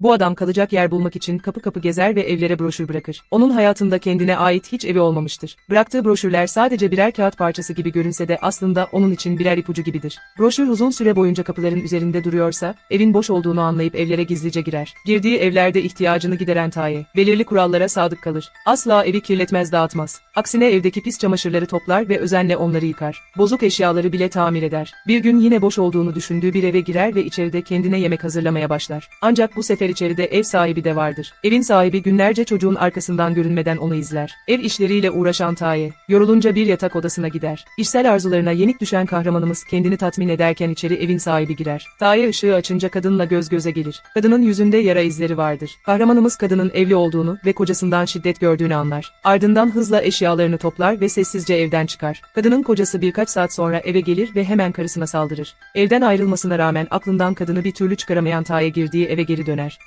Bu adam kalacak yer bulmak için kapı kapı gezer ve evlere broşür bırakır. Onun hayatında kendine ait hiç evi olmamıştır. Bıraktığı broşürler sadece birer kağıt parçası gibi görünse de aslında onun için birer ipucu gibidir. Broşür uzun süre boyunca kapıların üzerinde duruyorsa, evin boş olduğunu anlayıp evlere gizlice girer. Girdiği evlerde ihtiyacını gideren Taye, belirli kurallara sadık kalır. Asla evi kirletmez dağıtmaz. Aksine evdeki pis çamaşırları toplar ve özenle onları yıkar. Bozuk eşyaları bile tamir eder. Bir gün yine boş olduğunu düşündüğü bir eve girer ve içeride kendine yemek hazırlamaya başlar. Ancak bu sefer içeride ev sahibi de vardır. Evin sahibi günlerce çocuğun arkasından görünmeden onu izler. Ev işleriyle uğraşan Taye, yorulunca bir yatak odasına gider. İşsel arzularına yenik düşen kahramanımız kendini tatmin ederken içeri evin sahibi girer. Taye ışığı açınca kadınla göz göze gelir. Kadının yüzünde yara izleri vardır. Kahramanımız kadının evli olduğunu ve kocasından şiddet gördüğünü anlar. Ardından hızla eşyalarını toplar ve sessizce evden çıkar. Kadının kocası birkaç saat sonra eve gelir ve hemen karısına saldırır. Evden ayrılmasına rağmen aklından kadını bir türlü çıkaramayan Taye girdiği eve geri döner.